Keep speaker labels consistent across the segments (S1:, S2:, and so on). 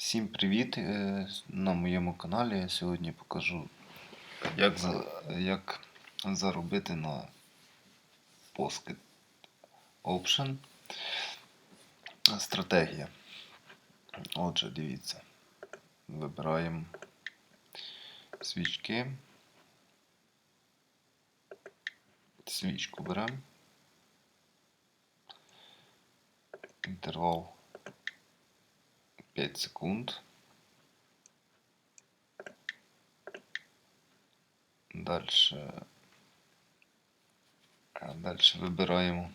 S1: Всім привіт! Е, На моєму каналі я сьогодні покажу, як, за, як заробити на Pocket Option. Стратегія. Отже, дивіться. Вибираємо свічки. Свічку беремо. Інтервал 5 секунд. Дальше, дальше вибираємо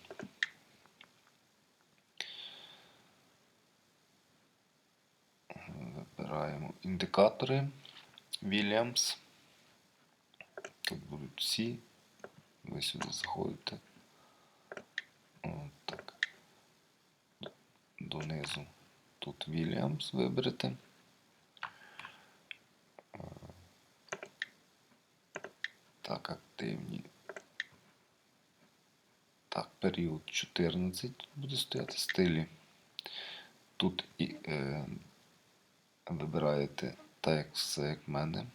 S1: вибираємо індикатори Williams. Тут будуть всі. Ви сюди заходите. От. Донизу тут виберете. Е, Так, активні. Так, період 14 буде стояти стилі. Тут і е, вибираєте так, як все як в мене.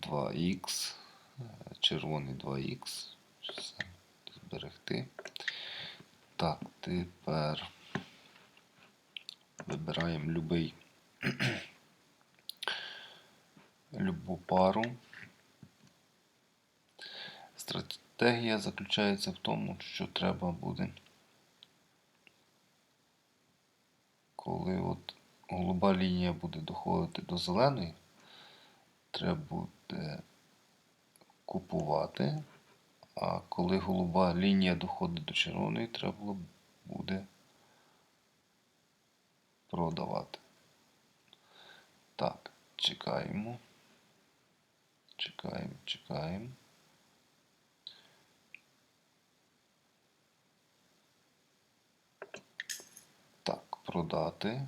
S1: 2х, е, червоний 2х. Все, зберегти. Так, тепер вибираємо любий, любу пару. Стратегія заключається в тому, що треба буде, коли от голуба лінія буде доходити до зеленої, треба буде купувати. А коли голуба лінія доходить до червоної, треба буде продавати. Так, чекаємо. Чекаємо, чекаємо. Так, продати.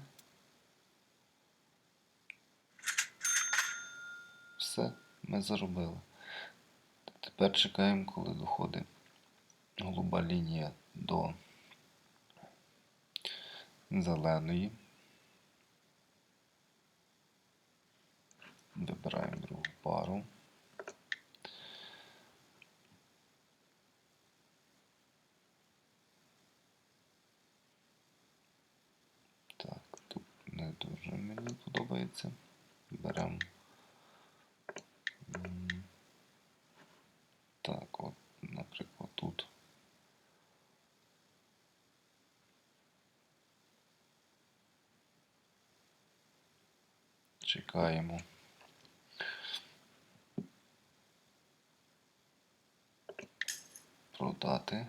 S1: Все, ми заробили. Тепер чекаємо, коли доходить голуба лінія до зеленої. Вибираємо другу пару. Так, тут не дуже мені подобається. Беремо. м, Так, от, наприклад, тут. Чекаємо. Продати.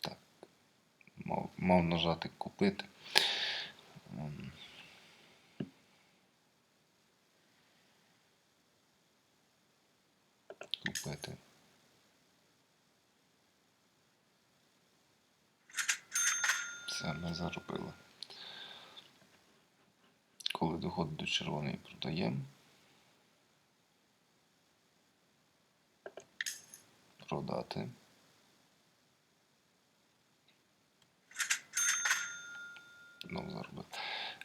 S1: Так. Мав, мав нажати купити. Купити. Все, ми заробили. Коли доходить до червоної, продаємо. Продати. Ну, заробив.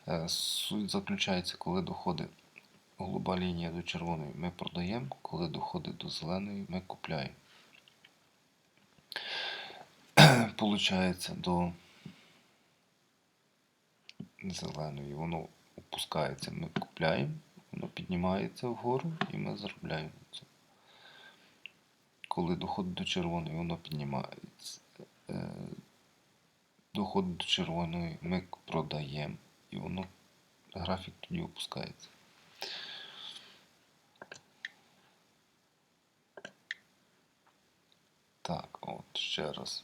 S1: Е, Суть заключається, коли доходить голуба лінія до червоної, ми продаємо, коли доходить до зеленої, ми купляємо. Получається до зеленої, воно опускається, ми купляємо, воно піднімається вгору і ми заробляємо це. Коли доходить до червоної, воно піднімається. Е, Доходить до червоної, ми продаємо і воно графік тоді опускається. Так, от ще раз.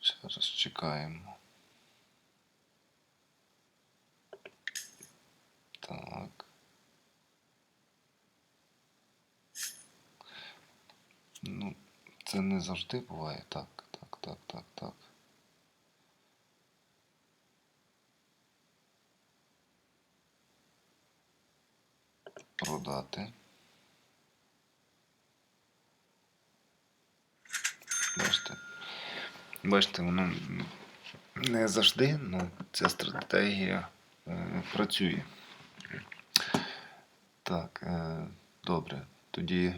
S1: Ще раз чекаємо. Так. Ну, це не завжди буває так, так, так, так, так. Продати. Бачите? Бачите, воно не завжди, але ця стратегія е, працює. Так, е, добре. Тоді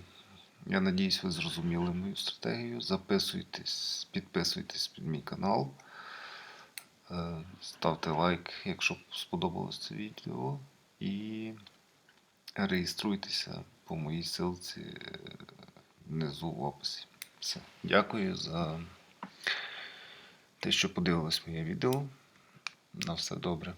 S1: я надіюсь, ви зрозуміли мою стратегію. Записуйтесь, підписуйтесь під мій канал. Е, ставте лайк, якщо сподобалось це відео. І реєструйтеся по моїй ссылці внизу в описі. Все. Дякую за те, що подивились моє відео. На все добре.